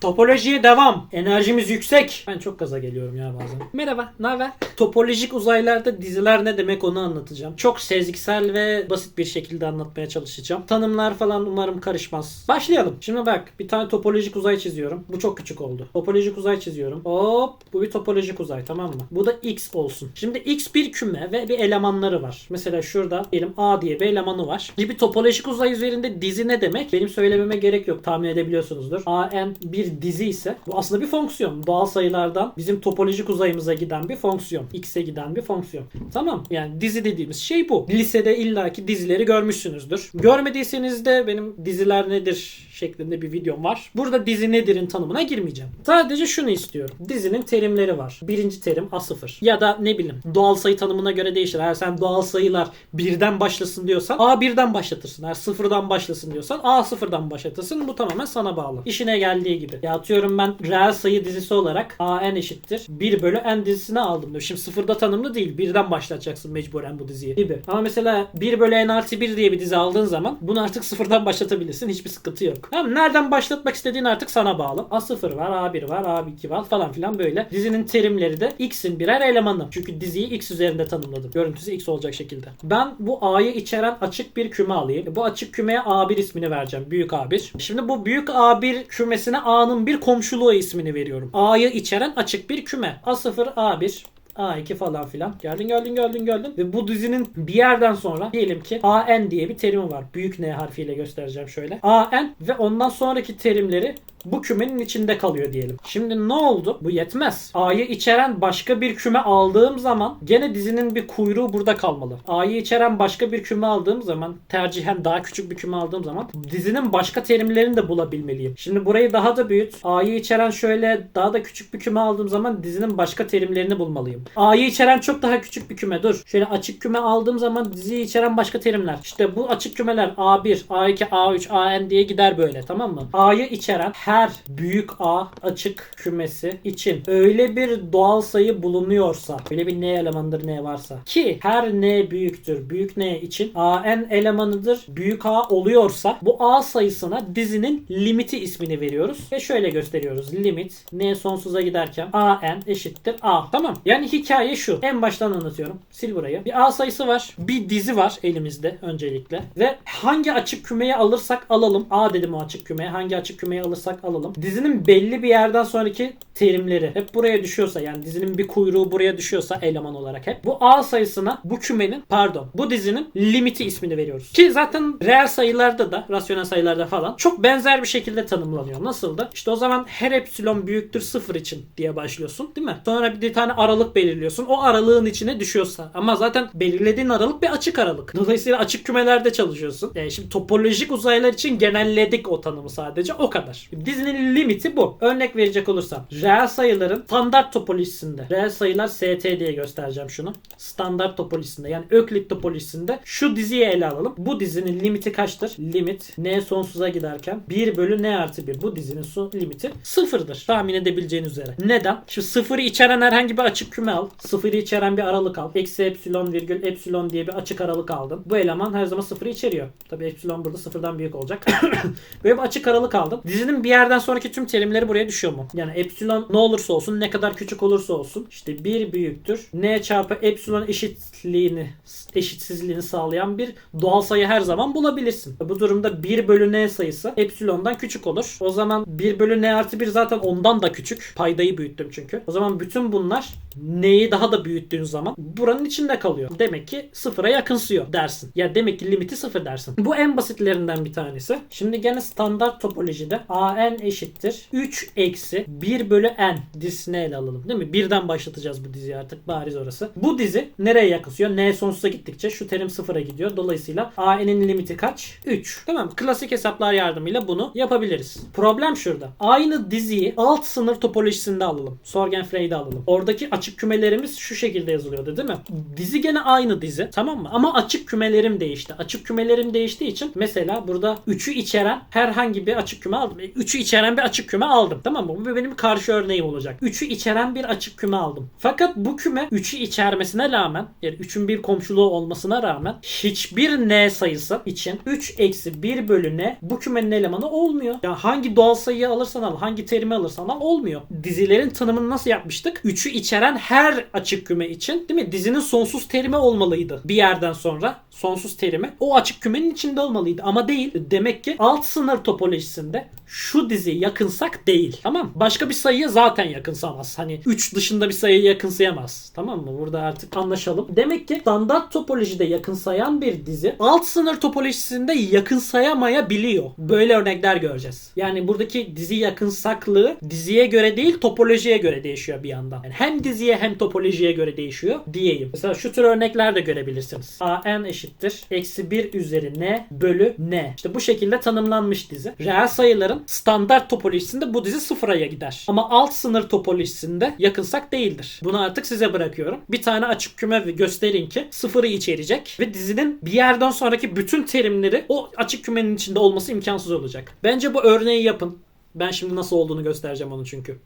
Topolojiye devam. Enerjimiz yüksek. Ben çok gaza geliyorum ya bazen. Merhaba, ne haber? Topolojik uzaylarda diziler ne demek onu anlatacağım. Çok sezgisel ve basit bir şekilde anlatmaya çalışacağım. Tanımlar falan umarım karışmaz. Başlayalım. Şimdi bak bir tane topolojik uzay çiziyorum. Bu çok küçük oldu. Topolojik uzay çiziyorum. Hop bu bir topolojik uzay tamam mı? Bu da X olsun. Şimdi X bir küme ve bir elemanları var. Mesela şurada diyelim A diye bir elemanı var. Bir topolojik uzay üzerinde dizi ne demek? Benim söylememe gerek yok. Tahmin edebiliyorsunuzdur. AN bir dizi ise bu aslında bir fonksiyon. Doğal sayılardan bizim topolojik uzayımıza giden bir fonksiyon. X'e giden bir fonksiyon. Tamam. Yani dizi dediğimiz şey bu. Lisede illaki dizileri görmüşsünüzdür. Görmediyseniz de benim diziler nedir şeklinde bir videom var. Burada dizi nedir'in tanımına girmeyeceğim. Sadece şunu istiyorum. Dizinin terimleri var. Birinci terim A0. Ya da ne bileyim doğal sayı tanımına göre değişir. Eğer sen doğal sayılar birden başlasın diyorsan A1'den başlatırsın. Eğer sıfırdan başlasın diyorsan A0'dan başlatırsın. Bu tamamen sana bağlı. İşine geldiği gibi. Ya atıyorum ben reel sayı dizisi olarak AN eşittir 1 bölü n dizisini aldım diyor. Şimdi sıfırda tanımlı değil. Birden başlatacaksın mecburen bu diziyi gibi. Ama mesela 1 bölü n artı 1 diye bir dizi aldığın zaman bunu artık sıfırdan başlatabilirsin. Hiçbir sıkıntı yok. Tamam nereden başlatmak istediğin artık sana bağlı. A0 var, A1 var, A2 var falan filan böyle. Dizinin terimleri de X'in birer elemanı. Çünkü diziyi X üzerinde tanımladım. Görüntüsü X olacak şekilde. Ben bu A'yı içeren açık bir küme alayım. Bu açık kümeye A1 ismini vereceğim. Büyük A1. Şimdi bu büyük A1 kümesine A'nın bir komşuluğu ismini veriyorum. A'yı içeren açık bir küme. A0, A1, A2 falan filan. Geldin geldin geldin geldin. Ve bu dizinin bir yerden sonra diyelim ki AN diye bir terimi var. Büyük N harfiyle göstereceğim şöyle. AN ve ondan sonraki terimleri bu kümenin içinde kalıyor diyelim. Şimdi ne oldu? Bu yetmez. A'yı içeren başka bir küme aldığım zaman gene dizinin bir kuyruğu burada kalmalı. A'yı içeren başka bir küme aldığım zaman tercihen daha küçük bir küme aldığım zaman dizinin başka terimlerini de bulabilmeliyim. Şimdi burayı daha da büyüt. A'yı içeren şöyle daha da küçük bir küme aldığım zaman dizinin başka terimlerini bulmalıyım. A'yı içeren çok daha küçük bir küme. Dur. Şöyle açık küme aldığım zaman diziyi içeren başka terimler. İşte bu açık kümeler A1, A2, A3, AN diye gider böyle tamam mı? A'yı içeren her büyük A açık kümesi için öyle bir doğal sayı bulunuyorsa, öyle bir n elemanıdır n varsa ki her n büyüktür, büyük n için a n elemanıdır, büyük A oluyorsa bu A sayısına dizinin limiti ismini veriyoruz ve şöyle gösteriyoruz. Limit n sonsuza giderken a n eşittir A. Tamam. Yani hikaye şu. En baştan anlatıyorum. Sil burayı. Bir A sayısı var. Bir dizi var elimizde öncelikle. Ve hangi açık kümeyi alırsak alalım. A dedim o açık kümeye. Hangi açık kümeyi alırsak alalım. Dizinin belli bir yerden sonraki terimleri hep buraya düşüyorsa yani dizinin bir kuyruğu buraya düşüyorsa eleman olarak hep bu A sayısına bu kümenin pardon bu dizinin limiti ismini veriyoruz. Ki zaten reel sayılarda da rasyonel sayılarda falan çok benzer bir şekilde tanımlanıyor. Nasıl da? İşte o zaman her epsilon büyüktür sıfır için diye başlıyorsun değil mi? Sonra bir tane aralık belirliyorsun. O aralığın içine düşüyorsa ama zaten belirlediğin aralık bir açık aralık. Dolayısıyla açık kümelerde çalışıyorsun. Yani şimdi topolojik uzaylar için genelledik o tanımı sadece o kadar. Dizinin limiti bu. Örnek verecek olursam reel sayıların standart topolojisinde reel sayılar ST diye göstereceğim şunu. Standart topolojisinde yani Öklit topolojisinde şu diziyi ele alalım. Bu dizinin limiti kaçtır? Limit n sonsuza giderken 1 bölü n artı 1. Bu dizinin son limiti sıfırdır. Tahmin edebileceğiniz üzere. Neden? Şu sıfırı içeren herhangi bir açık küme al. Sıfırı içeren bir aralık al. Eksi epsilon virgül epsilon diye bir açık aralık aldım. Bu eleman her zaman sıfırı içeriyor. Tabi epsilon burada sıfırdan büyük olacak. Böyle bir açık aralık aldım. Dizinin bir yerden sonraki tüm terimleri buraya düşüyor mu? Yani epsilon ne olursa olsun ne kadar küçük olursa olsun işte 1 büyüktür. N çarpı epsilon eşitliğini eşitsizliğini sağlayan bir doğal sayı her zaman bulabilirsin. Bu durumda 1 bölü n sayısı epsilondan küçük olur. O zaman 1 bölü n artı 1 zaten ondan da küçük. Paydayı büyüttüm çünkü. O zaman bütün bunlar n'yi daha da büyüttüğün zaman buranın içinde kalıyor. Demek ki sıfıra yakınsıyor dersin. Ya demek ki limiti sıfır dersin. Bu en basitlerinden bir tanesi. Şimdi gene standart topolojide an eşittir 3 eksi 1 bölü n dizisini ele alalım. Değil mi? Birden başlatacağız bu diziyi artık bariz orası. Bu dizi nereye yakınsıyor? N sonsuza gittikçe şu terim sıfıra gidiyor. Dolayısıyla an'in limiti kaç? 3. Tamam. Klasik hesaplar yardımıyla bunu yapabiliriz. Problem şurada. Aynı diziyi alt sınır topolojisinde alalım. Sorgenfrey'de alalım. Oradaki açık açık kümelerimiz şu şekilde yazılıyordu değil mi? Dizi gene aynı dizi tamam mı? Ama açık kümelerim değişti. Açık kümelerim değiştiği için mesela burada 3'ü içeren herhangi bir açık küme aldım. 3'ü içeren bir açık küme aldım. Tamam mı? Bu benim karşı örneğim olacak. 3'ü içeren bir açık küme aldım. Fakat bu küme 3'ü içermesine rağmen yani 3'ün bir komşuluğu olmasına rağmen hiçbir n sayısı için 3 eksi 1 bölü n bu kümenin elemanı olmuyor. Yani hangi doğal sayıyı alırsan al, hangi terimi alırsan al olmuyor. Dizilerin tanımını nasıl yapmıştık? 3'ü içeren her açık küme için değil mi? Dizinin sonsuz terimi olmalıydı. Bir yerden sonra sonsuz terimi o açık kümenin içinde olmalıydı ama değil. Demek ki alt sınır topolojisinde şu dizi yakınsak değil. Tamam Başka bir sayıya zaten yakınsamaz. Hani 3 dışında bir sayıya yakınsayamaz. Tamam mı? Burada artık anlaşalım. Demek ki standart topolojide yakınsayan bir dizi alt sınır topolojisinde yakınsayamayabiliyor. Böyle örnekler göreceğiz. Yani buradaki dizi yakınsaklığı diziye göre değil topolojiye göre değişiyor bir yandan. Yani hem diziye hem topolojiye göre değişiyor diyeyim. Mesela şu tür örnekler de görebilirsiniz. A n eşittir. Eksi 1 üzeri n bölü n. İşte bu şekilde tanımlanmış dizi. Reel sayıların standart topolojisinde bu dizi sıfıra gider. Ama alt sınır topolojisinde yakınsak değildir. Bunu artık size bırakıyorum. Bir tane açık küme gösterin ki sıfırı içerecek ve dizinin bir yerden sonraki bütün terimleri o açık kümenin içinde olması imkansız olacak. Bence bu örneği yapın. Ben şimdi nasıl olduğunu göstereceğim onu çünkü.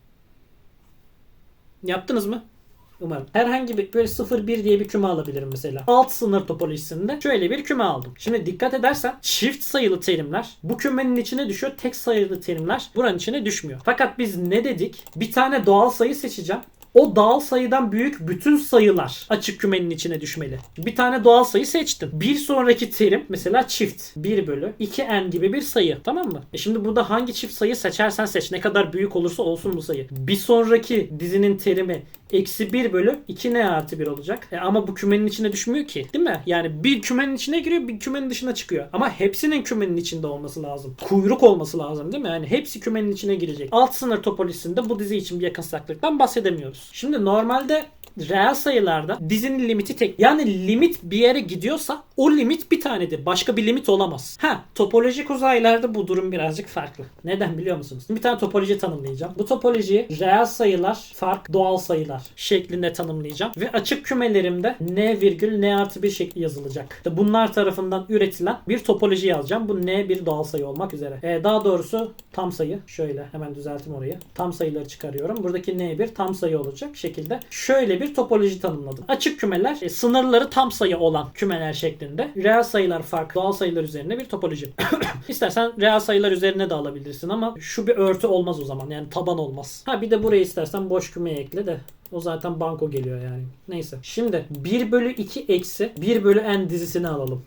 Yaptınız mı? Umarım. Herhangi bir böyle 0-1 diye bir küme alabilirim mesela. Alt sınır topolojisinde şöyle bir küme aldım. Şimdi dikkat edersen çift sayılı terimler bu kümenin içine düşüyor. Tek sayılı terimler buranın içine düşmüyor. Fakat biz ne dedik? Bir tane doğal sayı seçeceğim. O doğal sayıdan büyük bütün sayılar açık kümenin içine düşmeli. Bir tane doğal sayı seçtim. Bir sonraki terim mesela çift. 1 bölü 2n gibi bir sayı. Tamam mı? E şimdi burada hangi çift sayı seçersen seç. Ne kadar büyük olursa olsun bu sayı. Bir sonraki dizinin terimi eksi 1 bölü 2n artı 1 olacak. E ama bu kümenin içine düşmüyor ki. Değil mi? Yani bir kümenin içine giriyor bir kümenin dışına çıkıyor. Ama hepsinin kümenin içinde olması lazım. Kuyruk olması lazım değil mi? Yani hepsi kümenin içine girecek. Alt sınır topolojisinde bu dizi için bir yakınsaklıktan bahsedemiyoruz. Şimdi normalde reel sayılarda dizinin limiti tek. Yani limit bir yere gidiyorsa o limit bir tanedir. Başka bir limit olamaz. Ha topolojik uzaylarda bu durum birazcık farklı. Neden biliyor musunuz? Bir tane topoloji tanımlayacağım. Bu topolojiyi reel sayılar fark doğal sayılar şeklinde tanımlayacağım. Ve açık kümelerimde n virgül n artı bir şekli yazılacak. İşte bunlar tarafından üretilen bir topoloji yazacağım. Bu n bir doğal sayı olmak üzere. Ee, daha doğrusu tam sayı. Şöyle hemen düzelteyim orayı. Tam sayıları çıkarıyorum. Buradaki n bir tam sayı olacak şekilde. Şöyle bir topoloji tanımladım. Açık kümeler e, sınırları tam sayı olan kümeler şeklinde. Reel sayılar fark, doğal sayılar üzerine bir topoloji. İstersen reel sayılar üzerine de alabilirsin ama şu bir örtü olmaz o zaman. Yani taban olmaz. Ha bir de buraya istersen boş kümeye ekle de o zaten banko geliyor yani. Neyse. Şimdi 1 bölü 2 eksi 1 bölü n dizisini alalım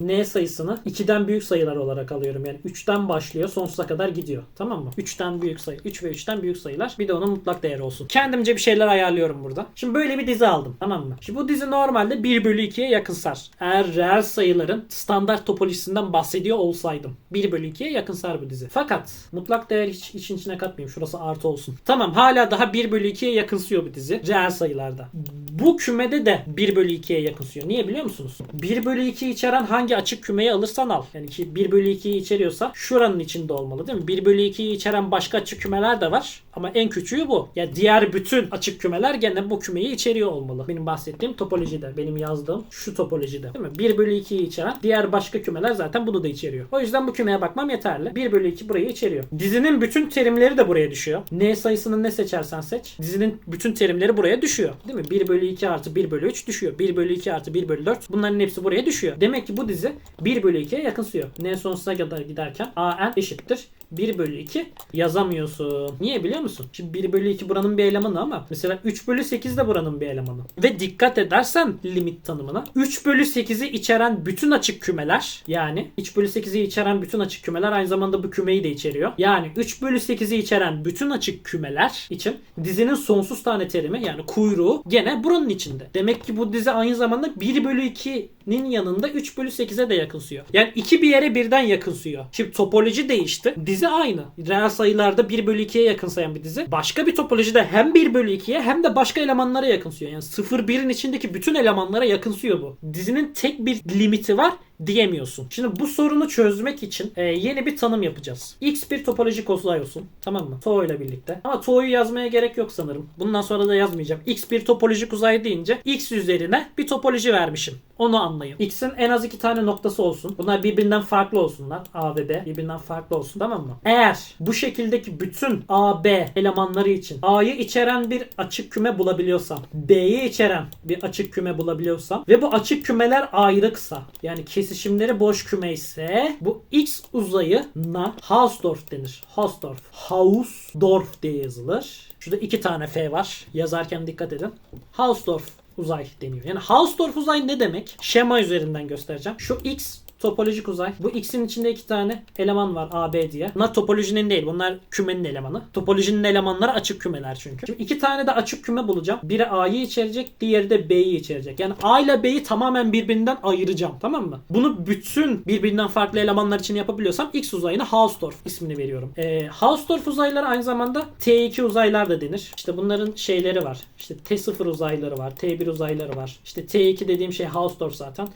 n sayısını 2'den büyük sayılar olarak alıyorum. Yani 3'ten başlıyor sonsuza kadar gidiyor. Tamam mı? 3'ten büyük sayı. 3 ve 3'ten büyük sayılar. Bir de onun mutlak değeri olsun. Kendimce bir şeyler ayarlıyorum burada. Şimdi böyle bir dizi aldım. Tamam mı? Şimdi bu dizi normalde 1 bölü 2'ye yakınsar. Eğer reel sayıların standart topolojisinden bahsediyor olsaydım. 1 bölü 2'ye yakınsar bu dizi. Fakat mutlak değer hiç için içine katmayayım. Şurası artı olsun. Tamam hala daha 1 bölü 2'ye yakınsıyor bu dizi. Reel sayılarda. Bu kümede de 1 bölü 2'ye yakınsıyor. Niye biliyor musunuz? 1 bölü 2 içeren hangi açık kümeyi alırsan al. Yani ki 1 bölü 2'yi içeriyorsa şuranın içinde olmalı değil mi? 1 bölü 2'yi içeren başka açık kümeler de var. Ama en küçüğü bu. Ya yani diğer bütün açık kümeler gene bu kümeyi içeriyor olmalı. Benim bahsettiğim topolojide. Benim yazdığım şu topolojide. Değil mi? 1 bölü 2'yi içeren diğer başka kümeler zaten bunu da içeriyor. O yüzden bu kümeye bakmam yeterli. 1 bölü 2 burayı içeriyor. Dizinin bütün terimleri de buraya düşüyor. N sayısını ne seçersen seç. Dizinin bütün terimleri buraya düşüyor. Değil mi? 1 bölü 2 artı 1 bölü 3 düşüyor. 1 bölü 2 artı 1 bölü 4. Bunların hepsi buraya düşüyor. Demek ki bu dizi 1 bölü 2'ye yakınsıyor. N sonsuza kadar giderken AN eşittir 1 bölü 2 yazamıyorsun. Niye biliyor musun? Şimdi 1 bölü 2 buranın bir elemanı ama mesela 3 bölü 8 de buranın bir elemanı. Ve dikkat edersen limit tanımına 3 bölü 8'i içeren bütün açık kümeler yani 3 bölü 8'i içeren bütün açık kümeler aynı zamanda bu kümeyi de içeriyor. Yani 3 bölü 8'i içeren bütün açık kümeler için dizinin sonsuz tane terimi yani kuyruğu gene buranın içinde. Demek ki bu dizi aynı zamanda 1 bölü 2'nin yanında 3 bölü 8'e de yakınsıyor. Yani iki bir yere birden yakınsıyor. Şimdi topoloji değişti. Dizi aynı. Reel sayılarda 1 bölü 2'ye yakınsayan bir dizi. Başka bir topolojide hem 1 bölü 2'ye hem de başka elemanlara yakınsıyor. Yani 0-1'in içindeki bütün elemanlara yakınsıyor bu. Dizinin tek bir limiti var. Diyemiyorsun. Şimdi bu sorunu çözmek için e, yeni bir tanım yapacağız. X bir topolojik uzay olsun. Tamam mı? To ile birlikte. Ama To'yu yazmaya gerek yok sanırım. Bundan sonra da yazmayacağım. X bir topolojik uzay deyince X üzerine bir topoloji vermişim. Onu anlayın. X'in en az iki tane noktası olsun. Bunlar birbirinden farklı olsunlar. A ve B birbirinden farklı olsun. Tamam mı? Eğer bu şekildeki bütün A, B elemanları için A'yı içeren bir açık küme bulabiliyorsam, B'yi içeren bir açık küme bulabiliyorsam ve bu açık kümeler ayrıksa yani kesişimleri boş küme ise bu X uzayına Hausdorff denir. Hausdorff. Hausdorff diye yazılır. Şurada iki tane F var. Yazarken dikkat edin. Hausdorff uzay deniyor. Yani Hausdorff uzay ne demek? Şema üzerinden göstereceğim. Şu X topolojik uzay. Bu X'in içinde iki tane eleman var A, B diye. Bunlar topolojinin değil. Bunlar kümenin elemanı. Topolojinin elemanları açık kümeler çünkü. Şimdi iki tane de açık küme bulacağım. Biri A'yı içerecek, diğeri de B'yi içerecek. Yani A ile B'yi tamamen birbirinden ayıracağım. Tamam mı? Bunu bütün birbirinden farklı elemanlar için yapabiliyorsam X uzayına Hausdorff ismini veriyorum. Ee, Hausdorff uzayları aynı zamanda T2 uzaylar da denir. İşte bunların şeyleri var. İşte T0 uzayları var. T1 uzayları var. İşte T2 dediğim şey Hausdorff zaten.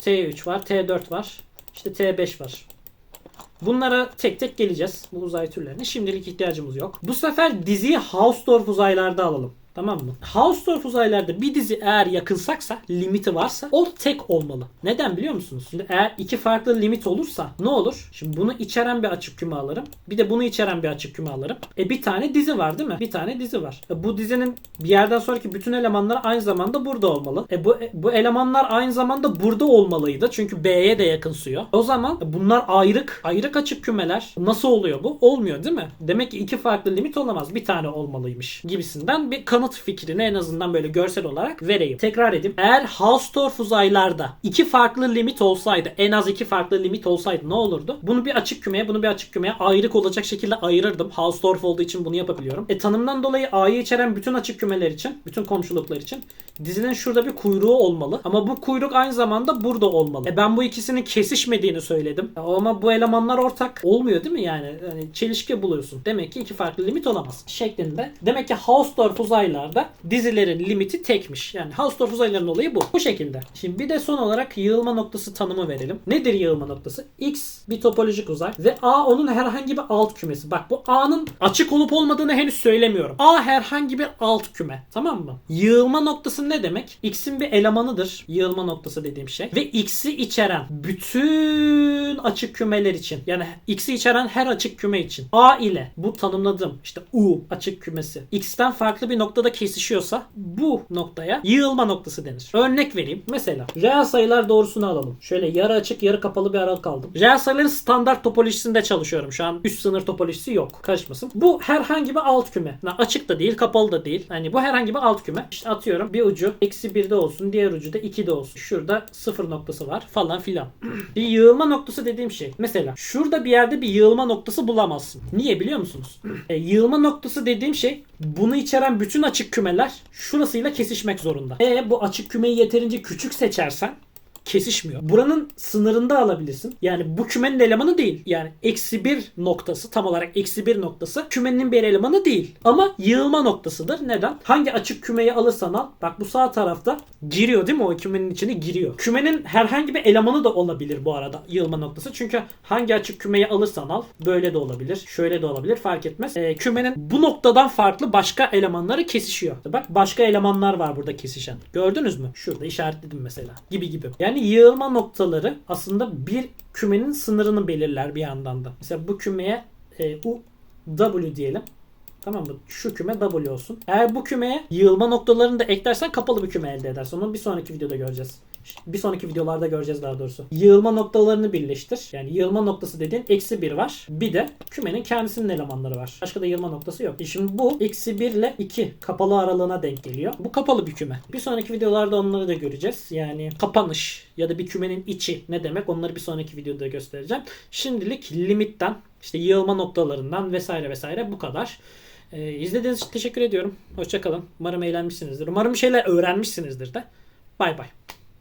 T3 var, T4 var, işte T5 var. Bunlara tek tek geleceğiz bu uzay türlerine. Şimdilik ihtiyacımız yok. Bu sefer diziyi Hausdorff uzaylarda alalım. Tamam mı? Hausdorff uzaylarda bir dizi eğer yakınsaksa, limiti varsa o tek olmalı. Neden biliyor musunuz? Şimdi eğer iki farklı limit olursa ne olur? Şimdi bunu içeren bir açık küme alırım. Bir de bunu içeren bir açık küme alırım. E bir tane dizi var değil mi? Bir tane dizi var. E bu dizinin bir yerden sonraki bütün elemanları aynı zamanda burada olmalı. E bu bu elemanlar aynı zamanda burada olmalıydı. Çünkü B'ye de yakınsıyor. O zaman bunlar ayrık. Ayrık açık kümeler. Nasıl oluyor bu? Olmuyor değil mi? Demek ki iki farklı limit olamaz. Bir tane olmalıymış gibisinden bir kanıt fikrini en azından böyle görsel olarak vereyim. Tekrar edeyim. Eğer Hausdorff uzaylarda iki farklı limit olsaydı, en az iki farklı limit olsaydı ne olurdu? Bunu bir açık kümeye, bunu bir açık kümeye ayrık olacak şekilde ayırırdım. Hausdorff olduğu için bunu yapabiliyorum. E tanımdan dolayı A'yı içeren bütün açık kümeler için, bütün komşuluklar için dizinin şurada bir kuyruğu olmalı. Ama bu kuyruk aynı zamanda burada olmalı. E ben bu ikisinin kesişmediğini söyledim. E ama bu elemanlar ortak olmuyor değil mi yani? yani çelişki buluyorsun. Demek ki iki farklı limit olamaz. Şeklinde. Demek ki Hausdorff uzaylarda dizilerin limiti tekmiş. Yani Hausdorff uzayların olayı bu. Bu şekilde. Şimdi bir de son olarak yığılma noktası tanımı verelim. Nedir yığılma noktası? X bir topolojik uzay ve A onun herhangi bir alt kümesi. Bak bu A'nın açık olup olmadığını henüz söylemiyorum. A herhangi bir alt küme. Tamam mı? Yığılma noktası ne demek? X'in bir elemanıdır. Yığılma noktası dediğim şey. Ve X'i içeren bütün açık kümeler için yani X'i içeren her açık küme için A ile bu tanımladığım işte U açık kümesi X'ten farklı bir noktada kesişiyorsa bu noktaya yığılma noktası denir. Örnek vereyim. Mesela reel sayılar doğrusunu alalım. Şöyle yarı açık yarı kapalı bir aralık aldım. Reel sayıların standart topolojisinde çalışıyorum. Şu an üst sınır topolojisi yok. Karışmasın. Bu herhangi bir alt küme. Yani açık da değil kapalı da değil. Hani bu herhangi bir alt küme. İşte atıyorum bir ucu eksi 1'de olsun. Diğer ucu da 2'de olsun. Şurada sıfır noktası var falan filan. bir yığılma noktası dediğim şey. Mesela şurada bir yerde bir yığılma noktası bulamazsın. Niye biliyor musunuz? e, yığılma noktası dediğim şey bunu içeren bütün açık kümeler şurasıyla kesişmek zorunda. E bu açık kümeyi yeterince küçük seçersen kesişmiyor. Buranın sınırında alabilirsin. Yani bu kümenin elemanı değil. Yani eksi bir noktası tam olarak eksi bir noktası kümenin bir elemanı değil. Ama yığılma noktasıdır. Neden? Hangi açık kümeyi alırsan al. Bak bu sağ tarafta giriyor değil mi? O kümenin içine giriyor. Kümenin herhangi bir elemanı da olabilir bu arada yığılma noktası. Çünkü hangi açık kümeyi alırsan al böyle de olabilir. Şöyle de olabilir. Fark etmez. Ee, kümenin bu noktadan farklı başka elemanları kesişiyor. Bak başka elemanlar var burada kesişen. Gördünüz mü? Şurada işaretledim mesela. Gibi gibi. Yani yani yığılma noktaları aslında bir kümenin sınırını belirler bir yandan da. Mesela bu kümeye e, U W diyelim. Tamam mı? Şu küme W olsun. Eğer bu kümeye yığılma noktalarını da eklersen kapalı bir küme elde edersin. Onu bir sonraki videoda göreceğiz. Bir sonraki videolarda göreceğiz daha doğrusu. Yığılma noktalarını birleştir. Yani yığılma noktası dediğin eksi 1 var. Bir de kümenin kendisinin elemanları var. Başka da yığılma noktası yok. E şimdi bu eksi 1 ile 2 kapalı aralığına denk geliyor. Bu kapalı bir küme. Bir sonraki videolarda onları da göreceğiz. Yani kapanış ya da bir kümenin içi ne demek onları bir sonraki videoda göstereceğim. Şimdilik limitten işte yığılma noktalarından vesaire vesaire bu kadar. Ee, izlediğiniz için teşekkür ediyorum. Hoşçakalın. Umarım eğlenmişsinizdir. Umarım bir şeyler öğrenmişsinizdir de. Bay bay.